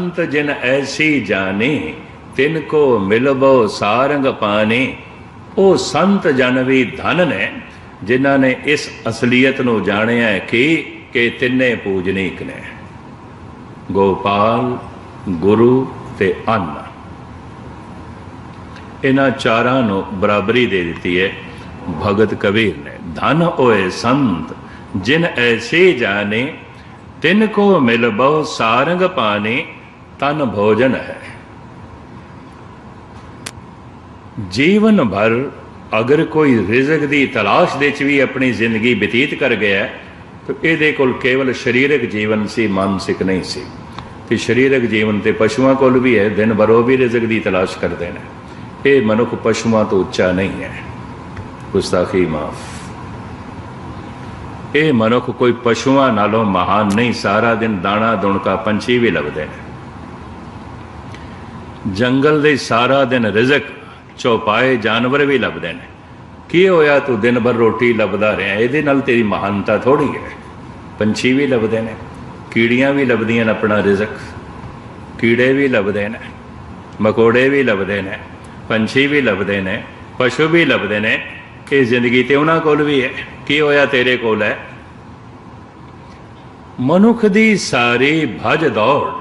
ਸੰਤ ਜਿਨ ਐਸੀ ਜਾਣੇ, ਤਿਨ ਕੋ ਮਿਲਬੋ ਸਾਰੰਗ ਪਾਣੇ। ਉਹ ਸੰਤ ਜਨ ਵੀ ਧਨ ਨੇ, ਜਿਨ੍ਹਾਂ ਨੇ ਇਸ ਅਸਲੀਅਤ ਨੂੰ ਜਾਣਿਆ ਕਿ ਕਿ ਤਿੰਨੇ ਪੂਜਨੀਕ ਨੇ। ਗੋਪਾਲ, ਗੁਰੂ ਤੇ ਅੰਨ। ਇਹਨਾਂ ਚਾਰਾਂ ਨੂੰ ਬਰਾਬਰੀ ਦੇ ਦਿੱਤੀ ਹੈ, ਭਗਤ ਕਬੀਰ ਨੇ। ਧਨ ਹੋਏ ਸੰਤ, ਜਿਨ ਐਸੇ ਜਾਣੇ, ਤਿਨ ਕੋ ਮਿਲ ਬਹੁ ਸਾਰੰਗ ਪਾਣੇ। ਤਨ ਭੋਜਨ ਹੈ। ਜੀਵਨ ਭਰ ਅਗਰ ਕੋਈ ਰਿਜ਼ਕ ਦੀ ਤਲਾਸ਼ ਦੇ ਚ ਵੀ ਆਪਣੀ ਜ਼ਿੰਦਗੀ ਬਤੀਤ ਕਰ ਗਿਆ ਤਾਂ ਇਹਦੇ ਕੋਲ ਕੇਵਲ ਸਰੀਰਕ ਜੀਵਨ ਸੀ, ਮਾਨਸਿਕ ਨਹੀਂ ਸੀ। ਤੇ ਸਰੀਰਕ ਜੀਵਨ ਤੇ ਪਸ਼ੂਆਂ ਕੋਲ ਵੀ ਹੈ, ਦਿਨ ਭਰ ਉਹ ਵੀ ਰਿਜ਼ਕ ਦੀ ਤਲਾਸ਼ ਕਰਦੇ ਨੇ। ਇਹ ਮਨੁੱਖ ਪਸ਼ੂਆਂ ਤੋਂ ਉੱਚਾ ਨਹੀਂ ਹੈ। ਗੁਸਤਾਖੀ ਮਾਫ। ਇਹ ਮਨੁੱਖ ਕੋਈ ਪਸ਼ੂਆਂ ਨਾਲੋਂ ਮਹਾਨ ਨਹੀਂ, ਸਾਰਾ ਦਿਨ ਦਾਣਾ, ਦੁਣਕਾ, ਪੰਛੀ ਵੀ ਲੱਭਦੇ ਨੇ। ਜੰਗਲ ਦੇ ਸਾਰਾ ਦਿਨ ਰਿਜ਼ਕ ਚੌਪਾਏ ਜਾਨਵਰ ਵੀ ਲੱਭਦੇ ਨੇ। ਕੀ ਹੋਇਆ ਤੂੰ ਦਿਨ ਭਰ ਰੋਟੀ ਲੱਭਦਾ ਰਿਹਾ? ਇਹਦੇ ਨਾਲ ਤੇਰੀ ਮਹਾਨਤਾ ਥੋੜੀ ਹੈ। ਪੰਛੀ ਵੀ ਲੱਭਦੇ ਨੇ, ਕੀੜੀਆਂ ਵੀ ਲੱਭਦੀਆਂ ਨੇ ਆਪਣਾ ਰਿਜ਼ਕ। ਕੀੜੇ ਵੀ ਲੱਭਦੇ ਨੇ, ਮਕੋੜੇ ਵੀ ਲੱਭਦੇ ਨੇ, ਪੰਛੀ ਵੀ ਲੱਭਦੇ ਨੇ, ਪਸ਼ੂ ਵੀ ਲੱਭਦੇ ਨੇ। ਇਹ ਜ਼ਿੰਦਗੀ ਤੇ ਉਹਨਾਂ ਕੋਲ ਵੀ ਹੈ। ਕੀ ਹੋਇਆ ਤੇਰੇ ਕੋਲ ਹੈ? ਮਨੁੱਖ ਦੀ ਸਾਰੀ ਭਜ ਦੌੜ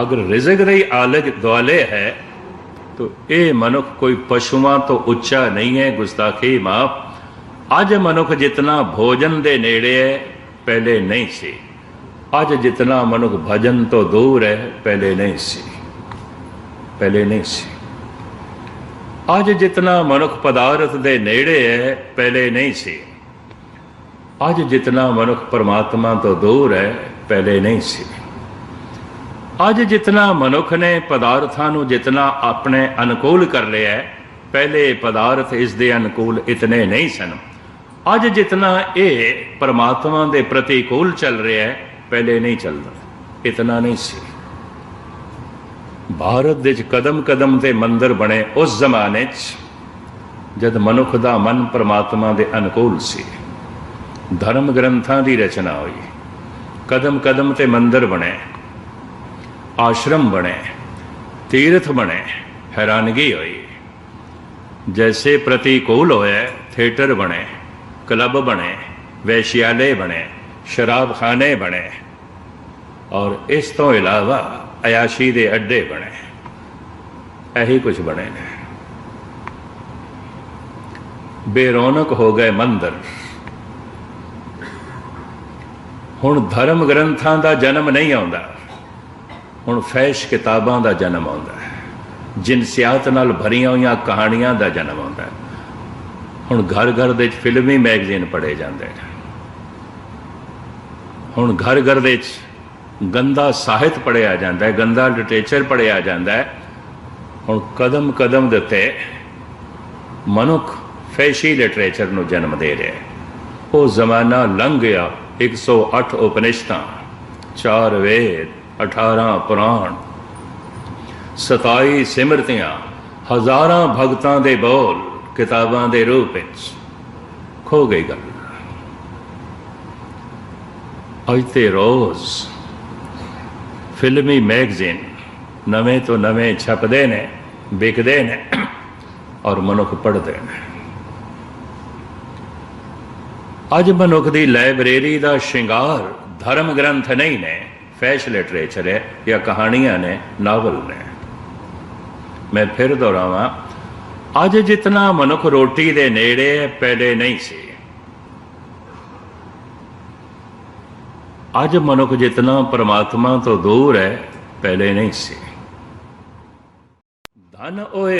ਅਗਰ ਰਿਜ਼ਕ ਦੀ ਆਲਗ ਦੁਆਲੇ ਹੈ, ਤੋ ਇਹ ਮਨੁੱਖ ਕੋਈ ਪਸ਼ੂਆਂ ਤੋਂ ਉੱਚਾ ਨਹੀਂ ਹੈ, ਗੁਸਤਾਖੀ ਮਾਫ। ਅੱਜ ਮਨੁੱਖ ਜਿਤਨਾ ਭੋਜਨ ਦੇ ਨੇੜੇ ਹੈ, ਪਹਿਲੇ ਨਹੀਂ ਸੀ। ਅੱਜ ਜਿਤਨਾ ਮਨੁੱਖ ਭਜਨ ਤੋਂ ਦੂਰ ਹੈ, ਪਹਿਲੇ ਨਹੀਂ ਸੀ। ਪਹਿਲੇ ਨਹੀਂ ਸੀ। ਅੱਜ ਜਿਤਨਾ ਮਨੁੱਖ ਪਦਾਰਥ ਦੇ ਨੇੜੇ ਹੈ, ਪਹਿਲੇ ਨਹੀਂ ਸੀ। ਅੱਜ ਜਿਤਨਾ ਮਨੁੱਖ ਪਰਮਾਤਮਾ ਤੋਂ ਦੂਰ ਹੈ, ਪਹਿਲੇ ਨਹੀਂ ਸੀ। ਅੱਜ ਜਿਤਨਾ ਮਨੁੱਖ ਨੇ ਪਦਾਰਥਾਂ ਨੂੰ ਜਿਤਨਾ ਆਪਣੇ ਅਨੁਕੂਲ ਕਰ ਲਿਆ ਪਹਿਲੇ ਪਦਾਰਥ ਇਸ ਦੇ ਅਨੁਕੂਲ ਇਤਨੇ ਨਹੀਂ ਸਨ। ਅੱਜ ਜਿਤਨਾ ਇਹ ਪਰਮਾਤਮਾ ਦੇ ਪ੍ਰਤੀਕੂਲ ਚੱਲ ਰਿਹਾ ਹੈ, ਪਹਿਲੇ ਨਹੀਂ ਚੱਲਦਾ, ਇਤਨਾ ਨਹੀਂ ਸੀ। ਭਾਰਤ ਦੇ ਵਿੱਚ ਕਦਮ ਕਦਮ ਤੇ ਮੰਦਰ ਬਣੇ ਉਸ ਜ਼ਮਾਨੇ 'ਚ, ਜਦ ਮਨੁੱਖ ਦਾ ਮਨ ਪਰਮਾਤਮਾ ਦੇ ਅਨੁਕੂਲ ਸੀ। ਧਰਮ ਗ੍ਰੰਥਾਂ ਦੀ ਰਚਨਾ ਹੋਈ। ਕਦਮ ਕਦਮ ਤੇ ਮੰਦਰ ਬਣੇ। ਆਸ਼ਰਮ ਬਣੇ, ਤੀਰਥ ਬਣੇ, ਹੈਰਾਨਗੀ ਹੋਈ। ਜੈਸੇ ਪ੍ਰਤੀਕੂਲ ਹੋਏ ਥੀਏਟਰ ਬਣੇ, ਕਲੱਬ ਬਣੇ, ਵੈਸ਼ਿਆਲੇ ਬਣੇ, ਸ਼ਰਾਬਖਾਨੇ ਬਣੇ। ਔਰ ਇਸ ਤੋਂ ਇਲਾਵਾ ਅਯਾਸ਼ੀ ਦੇ ਅੱਡੇ ਬਣੇ। ਇਹੀ ਕੁਝ ਬਣੇ ਨੇ। ਬੇਰੌਨਕ ਹੋ ਗਏ ਮੰਦਰ। ਹੁਣ ਧਰਮ ਗ੍ਰੰਥਾਂ ਦਾ ਜਨਮ ਨਹੀਂ ਆਉਂਦਾ। ਹੁਣ ਫੈਸ਼ ਕਿਤਾਬਾਂ ਦਾ ਜਨਮ ਆਉਂਦਾ ਹੈ। ਜਿਨਸਿਆਤ ਨਾਲ ਭਰੀਆਂ ਹੋਈਆਂ ਕਹਾਣੀਆਂ ਦਾ ਜਨਮ ਆਉਂਦਾ ਹੈ। ਹੁਣ ਘਰ ਘਰ ਦੇ ਵਿੱਚ ਫਿਲਮੀ ਮੈਗਜ਼ੀਨ ਪੜੇ ਜਾਂਦੇ ਨੇ। ਹੁਣ ਘਰ ਘਰ ਦੇ ਵਿੱਚ ਗੰਦਾ ਸਾਹਿਤ ਪੜਿਆ ਜਾਂਦਾ ਹੈ, ਗੰਦਾ ਲਿਟਰੇਚਰ ਪੜਿਆ ਜਾਂਦਾ ਹੈ। ਹੁਣ ਕਦਮ ਕਦਮ ਦੇ ਉੱਤੇ ਮਨੁੱਖ ਫੈਸ਼ੀ ਲਿਟਰੇਚਰ ਨੂੰ ਜਨਮ ਦੇ ਰਿਹਾ ਹੈ। ਉਹ ਜ਼ਮਾਨਾ ਲੰਘ ਗਿਆ 108 ਉਪਨਿਸ਼ਦਾਂ ਚਾਰ ਵੇਦ 18 ਪੁਰਾਣ। 27 ਸਿਮਰਤੀਆਂ, ਹਜ਼ਾਰਾਂ ਭਗਤਾਂ ਦੇ ਬੋਲ, ਕਿਤਾਬਾਂ ਦੇ ਰੂਪ ਵਿੱਚ। ਖੋ ਗਈ ਗੱਲ। ਅੱਜ ਤੇ ਰੋਜ਼ ਫਿਲਮੀ ਮੈਗਜ਼ੀਨ ਨਵੇਂ ਤੋਂ ਨਵੇਂ ਛਪਦੇ ਨੇ, ਵਿਕਦੇ ਨੇ ਔਰ ਮਨੁੱਖ ਪੜ੍ਹਦੇ ਨੇ। ਅੱਜ ਮਨੁੱਖ ਦੀ ਲਾਇਬ੍ਰੇਰੀ ਦਾ ਸ਼ਿੰਗਾਰ ਧਰਮ ਗ੍ਰੰਥ ਨਹੀਂ ਨੇ ਫੈਸ਼ ਲਿਟਰੇਚਰ ਹੈ, ਜਾਂ ਕਹਾਣੀਆਂ ਨੇ, ਨਾਵਲ ਨੇ। ਮੈਂ ਫਿਰ ਦੁਹਰਾਵਾਂ, ਅੱਜ ਜਿਤਨਾ ਮਨੁੱਖ ਰੋਟੀ ਦੇ ਨੇੜੇ ਪਹਿਲੇ ਨਹੀਂ ਸੀ। ਅੱਜ ਮਨੁੱਖ ਜਿਤਨਾ ਪਰਮਾਤਮਾ ਤੋਂ ਦੂਰ ਹੈ, ਪਹਿਲੇ ਨਹੀਂ ਸੀ। ਧਨ ਓਏ